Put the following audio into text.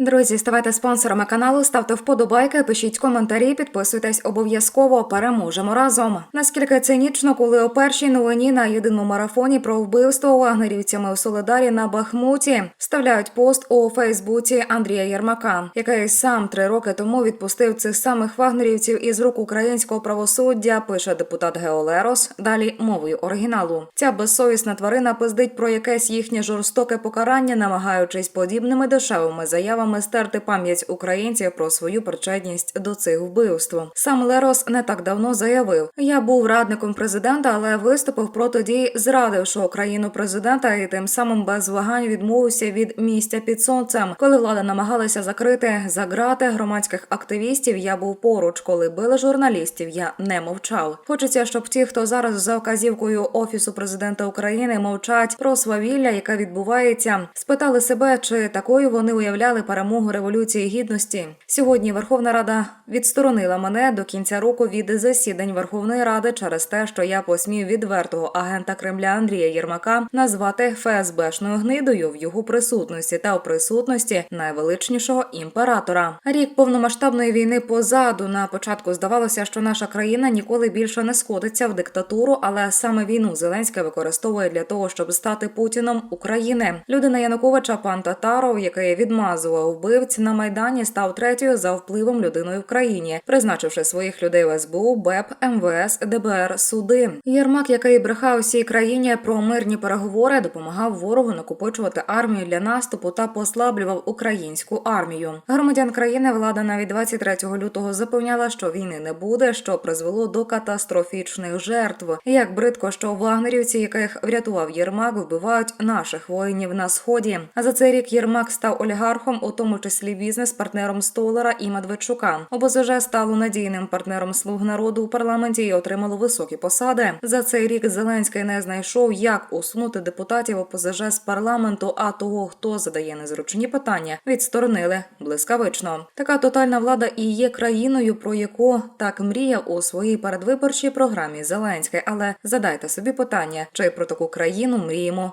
Друзі, ставайте спонсорами каналу, ставте вподобайки, пишіть коментарі, підписуйтесь обов'язково. Переможемо разом. Наскільки цинічно, коли у першій новині на єдиному марафоні про вбивство вагнерівцями у Солидарі на Бахмуті вставляють пост у Фейсбуці Андрія Єрмака, який сам три роки тому відпустив цих самих вагнерівців із рук українського правосуддя. Пише депутат Геолерос. Далі мовою оригіналу. Ця безсовісна тварина пиздить про якесь їхнє жорстоке покарання, намагаючись подібними дешевими заявами стерти пам'ять українців про свою причетність до цих вбивств. Сам Лерос не так давно заявив: я був радником президента, але виступив проти дій, зрадивши країну президента і тим самим без вагань відмовився від місця під сонцем. Коли влада намагалася закрити за грати громадських активістів, я був поруч. Коли били журналістів, я не мовчав. Хочеться, щоб ті, хто зараз за вказівкою офісу президента України мовчать про свавілля, яке відбувається, спитали себе, чи такою вони уявляли перемогу революції гідності. Сьогодні Верховна Рада відсторонила мене до кінця року від засідань Верховної Ради через те, що я посмів відвертого агента Кремля Андрія Єрмака назвати ФСБшною гнидою в його присутності та у присутності найвеличнішого імператора. Рік повномасштабної війни позаду на початку здавалося, що наша країна ніколи більше не сходиться в диктатуру, але саме війну Зеленська використовує для того, щоб стати Путіном України. Людина Януковича пан Татаров, який відмазував вбивць на майдані, став третьою за впливом людиною в країні, призначивши своїх людей в СБУ, БЕП, МВС, ДБР, суди. Єрмак, який брехав усій країні про мирні переговори, допомагав ворогу накопичувати армію для наступу та послаблював українську армію. Громадян країни влада навіть 23 лютого запевняла, що війни не буде, що призвело до катастрофічних жертв. Як бридко, що вагнерівці, яких врятував Єрмак, вбивають наших воїнів на сході. А за цей рік Єрмак став олігархом, у тому числі бізнес-партнером Столара і Медведчука. ОБЗЖ стало надійним партнером слуг народу у парламенті і отримало високі посади. За цей рік Зеленський не знайшов, як усунути депутатів ОПЗЖ з парламенту. А того, хто задає незручні питання, відсторонили блискавично. Така тотальна влада і є країною, про яку так мріяв у своїй передвиборчій програмі Зеленський. Але задайте собі питання, чи про таку країну мріємо